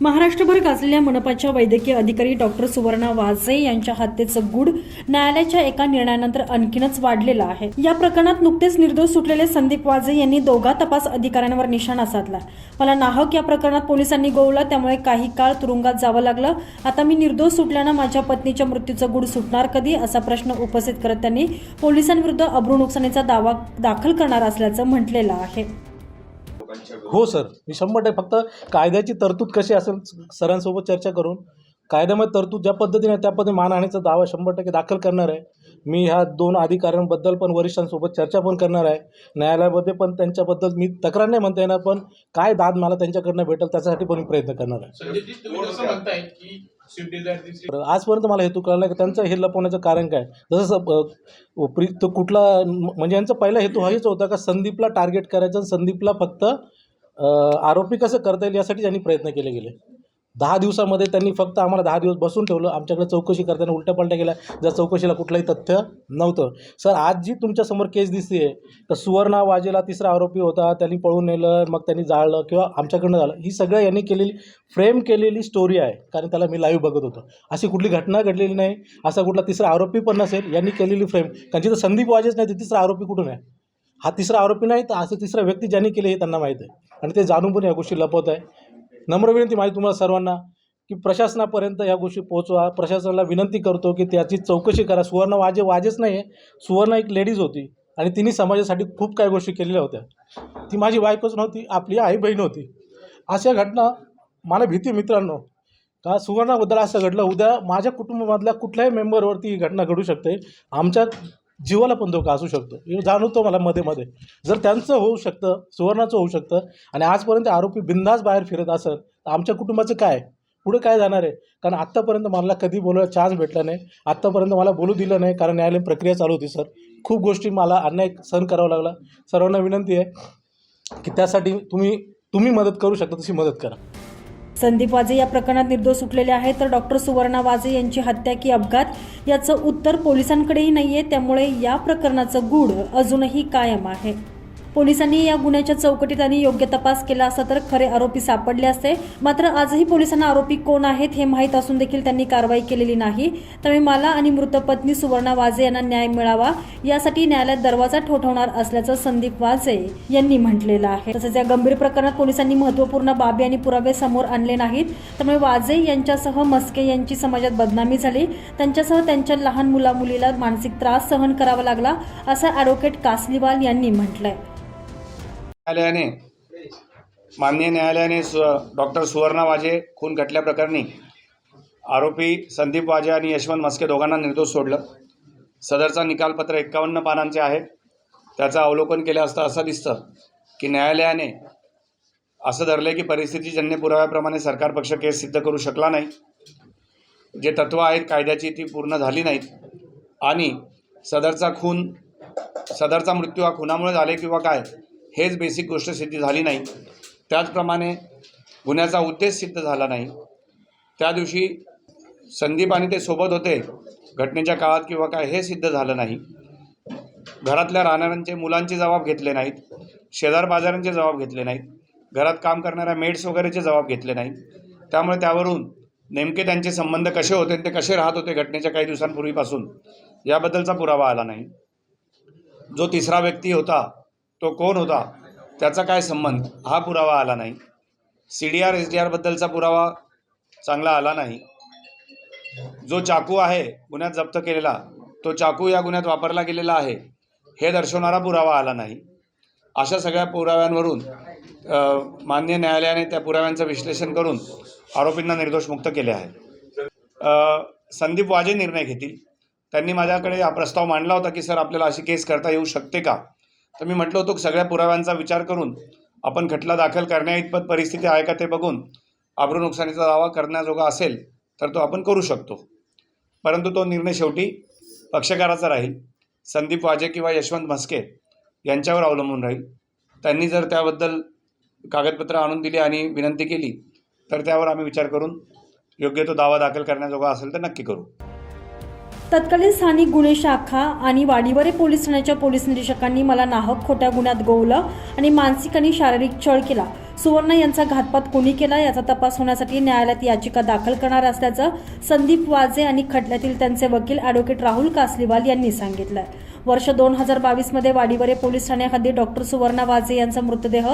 महाराष्ट्रभर गाजलेल्या मनपाच्या वैद्यकीय अधिकारी डॉक्टर सुवर्णा वाझे यांच्या हत्येचं गुढ न्यायालयाच्या एका निर्णयानंतर आणखीनच वाढलेलं आहे. या प्रकरणात नुकतेच निर्दोष सुटलेले संदीप वाझे यांनी दोघा तपास अधिकाऱ्यांवर निशाणा साधला. मला नाहक या प्रकरणात पोलिसांनी गोवलं त्यामुळे काही काळ तुरुंगात जावं लागलं. आता मी निर्दोष सुटल्यानं माझ्या पत्नीच्या मृत्यूचं गुढ सुटणार कधी? असा प्रश्न उपस्थित करत त्यांनी पोलिसांविरुद्ध अब्रू नुकसानीचा दावा दाखल करणार असल्याचं म्हटलेलं आहे. हो सर. मी शंभर टक्के. फक्त कायद्याची तरतूद कशी असेल सरांसोबत चर्चा करून कायद्यामध्ये तरतूद ज्या पद्धतीने त्या पद्धतीने मानहानीचा दावा शंभर टक्के दाखल करणार आहे. मी ह्या दोन अधिकाऱ्यांबद्दल पण वरिष्ठांसोबत चर्चा पण करणार आहे. न्यायालयामध्ये पण त्यांच्याबद्दल मी तक्रार नाही म्हणता येणार पण काय दाद मला त्यांच्याकडनं भेटेल त्याच्यासाठी पण मी प्रयत्न करणार आहे. आजपर्यंत मला हेतू कळला की त्यांचं हे लपवण्याचं कारण काय? जसं प्री तो कुठला म्हणजे यांचा पहिला हेतू हेच होता का संदीपला टार्गेट करायचं संदीपला फक्त आरोपी कसं करता येईल यासाठी त्यांनी प्रयत्न केले गेले. दहा दिवसामध्ये त्यांनी फक्त आम्हाला दहा दिवस बसून ठेवलं. आमच्याकडे चौकशी करताना उलट्यापालट्या केल्या. ज्या चौकशीला कुठलंही तथ्य नव्हतं. सर आज जी तुमच्यासमोर केस दिसते तर सुवर्णा वाजेला तिसरा आरोपी होता. त्यांनी पळून नेलं मग त्यांनी जाळलं किंवा आमच्याकडनं झालं. ही सगळं यांनी केलेली फ्रेम केलेली स्टोरी आहे. कारण त्याला मी लाईव्ह बघत होतो. अशी कुठली घटना घडलेली नाही. असा कुठला तिसरा आरोपी पण नसेल यांनी केलेली फ्रेम कारण जिथं संदीप वाजेच नाही तर तिसरा आरोपी कुठून आहे? हा तिसरा आरोपी नाही तर असं तिसरा व्यक्ती ज्यांनी केले हे त्यांना माहीत आहे. आणि ते जाणून पण या गोष्टी लपवत आहे. नम्र विनंती माहिती तुम्हाला सर्वांना की प्रशासनापर्यंत या गोष्टी पोहोचवा. प्रशासनाला विनंती करतो की त्याची चौकशी करा. सुवर्ण वाजे वाजेच नाही आहे. सुवर्ण एक लेडीज होती आणि तिने समाजासाठी खूप काही गोष्टी केलेल्या होत्या. ती माझी बायकोच नव्हती आपली आई बहीण होती. अशा घटना मला भीती मित्रांनो. का सुवर्णाबद्दल असं घडलं उद्या माझ्या कुटुंबामधल्या कुठल्याही मेंबरवरती ही घटना घडू शकते. आमच्या जीवाला पण धोका असू शकतो. हे जाणवतो मला मध्ये मध्ये. जर त्यांचं होऊ शकतं सुवर्णाचं होऊ शकतं आणि आजपर्यंत आरोपी बिंदास बाहेर फिरत असत तर आमच्या कुटुंबाचं काय? पुढे काय जाणार आहे? कारण आत्तापर्यंत मला कधी बोलायला चान्स भेटला नाही. आत्तापर्यंत मला बोलू दिलं नाही कारण न्यायालयीन प्रक्रिया चालू होती सर. खूप गोष्टी मला अन्याय सहन करावा लागला. सर्वांना विनंती आहे की त्यासाठी तुम्ही तुम्ही मदत करू शकता तशी मदत करा. संदीप वाजे या प्रकरणात निर्दोष सुटलेले आहेत. तर डॉक्टर सुवर्णा वाजे यांची हत्या की अपघात याचं उत्तर पोलिसांकडेही नाहीये. त्यामुळे या प्रकरणाचं गूढ अजूनही कायम आहे. पोलिसांनी या गुन्ह्याच्या चौकटीत आणि योग्य तपास केला असता तर खरे आरोपी सापडले असते. मात्र आजही पोलिसांना आरोपी कोण आहेत हे माहीत असून देखील त्यांनी कारवाई केलेली नाही. त्यामुळे मला आणि मृत पत्नी सुवर्णा वाजे यांना न्याय मिळावा यासाठी न्यायालयात दरवाजा ठोठवणार असल्याचं संदीप वाजे यांनी म्हटलेलं आहे. तसंच या गंभीर प्रकरणात पोलिसांनी महत्त्वपूर्ण बाबी आणि पुरावे समोर आणले नाहीत. त्यामुळे वाजे यांच्यासह मस्के यांची समाजात बदनामी झाली. त्यांच्यासह त्यांच्या लहान मुला मुलीला मानसिक त्रास सहन करावा लागला असं ॲडव्होकेट कासलीवाल यांनी म्हटलंय. न्यायालयाने माननीय न्यायालयाने सु डॉक्टर सुवर्णा वाजे खून खटल्याप्रकरणी आरोपी संदीप वाजे आणि यशवंत मस्के दोघांना निर्दोष सोडलं. सदरचा निकालपत्र एक्कावन्न पानांचे आहे. त्याचं अवलोकन केलं असता असं दिसतं की न्यायालयाने असं धरलं की परिस्थितीजन्य पुराव्याप्रमाणे सरकार पक्ष केस सिद्ध करू शकला नाही. जे तत्त्व आहेत कायद्याची ती पूर्ण झाली नाहीत. आणि सदरचा खून सदरचा मृत्यू हा खुनामुळे झाले किंवा काय हेच बेसिक गोष्ट सिद्ध झाली नाही. त्याचप्रमाणे गुन्ह्याचा उद्देश सिद्ध झाला नाही. त्या दिवशी संदीप आणि ते सोबत होते. घटनेच्या काळात किंवा काय हे सिद्ध झालं नाही. घरातल्या राहणाऱ्यांचे मुलांचे जबाब घेतले नाहीत. शेजार बाजारांचे जबाब घेतले नाहीत. घरात काम करणाऱ्या मेड्स वगैरेचे जबाब घेतले नाहीत. त्यामुळे त्यावरून नेमके त्यांचे संबंध कसे होते ते कसे राहत होते घटनेच्या काही दिवसांपूर्वीपासून याबद्दलचा पुरावा आला नाही. जो तिसरा व्यक्ती होता तो कोण होता? त्याचा काय संबंध? हा पुरावा आला नाही. C D R S D आरबद्दलचा पुरावा चांगला आला नाही. जो चाकू आहे गुन्ह्यात जप्त केलेला तो चाकू या गुन्ह्यात वापरला गेलेला आहे. हे दर्शवणारा पुरावा आला नाही. अशा सगळ्या पुराव्यांवरून मान्य न्यायालयाने त्या पुराव्यांचं विश्लेषण करून आरोपींना निर्दोष मुक्त केले आहे. संदीप वाजे निर्णय घेतील. त्यांनी माझ्याकडे हा प्रस्ताव मांडला होता की सर आपल्याला अशी केस करता येऊ शकते का? तर मी म्हटलं होतो की सगळ्या पुराव्यांचा विचार करून आपण खटला दाखल करण्याइतपत परिस्थिती आहे का ते बघून आब्रू नुकसानीचा दावा करण्याजोगा असेल तर तो आपण करू शकतो. परंतु तो निर्णय शेवटी पक्षकाराचा राहील. संदीप वाजे किंवा यशवंत म्हस्के यांच्यावर अवलंबून राहील. त्यांनी जर त्याबद्दल कागदपत्र आणून दिली आणि विनंती केली तर त्यावर आम्ही विचार करून योग्य तो दावा दाखल करण्याजोगा असेल तर नक्की करू. तत्कालीन स्थानिक गुन्हे शाखा आणि वाडीवरे पोलीस ठाण्याच्या पोलीस निरीक्षकांनी मला नाहक खोट्या गुन्ह्यात गोवलं आणि मानसिक आणि शारीरिक छळ केला. सुवर्ण यांचा घातपात कोणी केला याचा तपास होण्यासाठी न्यायालयात याचिका दाखल करणार असल्याचं संदीप वाजे आणि खटल्यातील त्यांचे वकील ॲडव्होकेट राहुल कासलीवाल यांनी सांगितलं वर्ष दोन हजार बावीसमध्ये वाडीवरे पोलीस ठाण्याखाली डॉक्टर सुवर्णा वाजे यांचा मृतदेह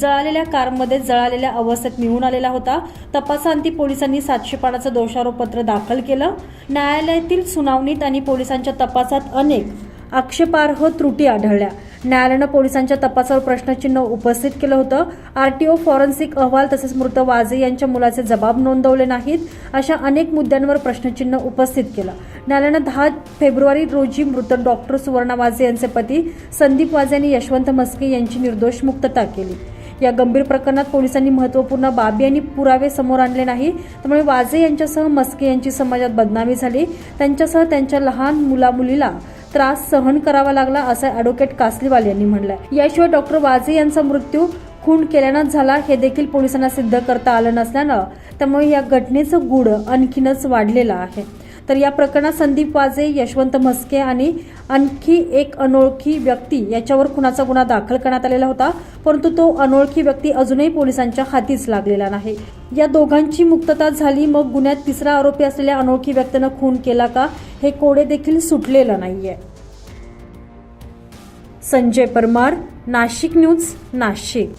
जळालेल्या कारमध्ये जळालेल्या अवस्थेत मिळून आलेला होता. तपासांती पोलिसांनी सातशे पानाचं दोषारोपपत्र दाखल केलं. न्यायालयातील सुनावणीत आणि पोलिसांच्या तपासात अनेक आक्षेपार्ह त्रुटी आढळल्या. न्यायालयानं पोलिसांच्या तपासावर प्रश्नचिन्ह उपस्थित केलं होतं. आरटीओ फॉरेन्सिक अहवाल तसेच मृत वाजे यांच्या मुलाचे जबाब नोंदवले नाहीत अशा अनेक मुद्द्यांवर प्रश्नचिन्ह उपस्थित केलं. न्यायालयानं दहा फेब्रुवारी रोजी मृत डॉक्टर सुवर्णा वाजे यांचे पती संदीप वाजे आणि यशवंत मस्के यांची निर्दोष मुक्तता केली. या गंभीर प्रकरणात पोलिसांनी महत्त्वपूर्ण बाबी आणि पुरावे समोर आणले नाही. त्यामुळे वाजे यांच्यासह मस्के यांची समाजात बदनामी झाली. त्यांच्यासह त्यांच्या लहान मुलामुलीला त्रास सहन करावा लागला असं ॲडव्होकेट कासलीवाल यांनी म्हटलंय. याशिवाय डॉक्टर वाजे यांचा मृत्यू खून केल्यानंच झाला हे देखील पोलिसांना सिद्ध करता आलं नसल्यानं. त्यामुळे या घटनेचं गूढ आणखीनच वाढलेलं आहे. तर या प्रकरणात संदीप वाजे यशवंत म्हस्के आणि आणखी एक अनोळखी व्यक्ती याच्यावर खुनाचा गुन्हा दाखल करण्यात आलेला होता. परंतु तो अनोळखी व्यक्ती अजूनही पोलिसांच्या हातीच लागलेला नाही. या दोघांची मुक्तता झाली. मग गुन्ह्यात तिसरा आरोपी असलेल्या अनोळखी व्यक्तीनं खून केला का? हे कोडे देखील सुटलेलं नाहीये. संजय परमार नाशिक न्यूज नाशिक.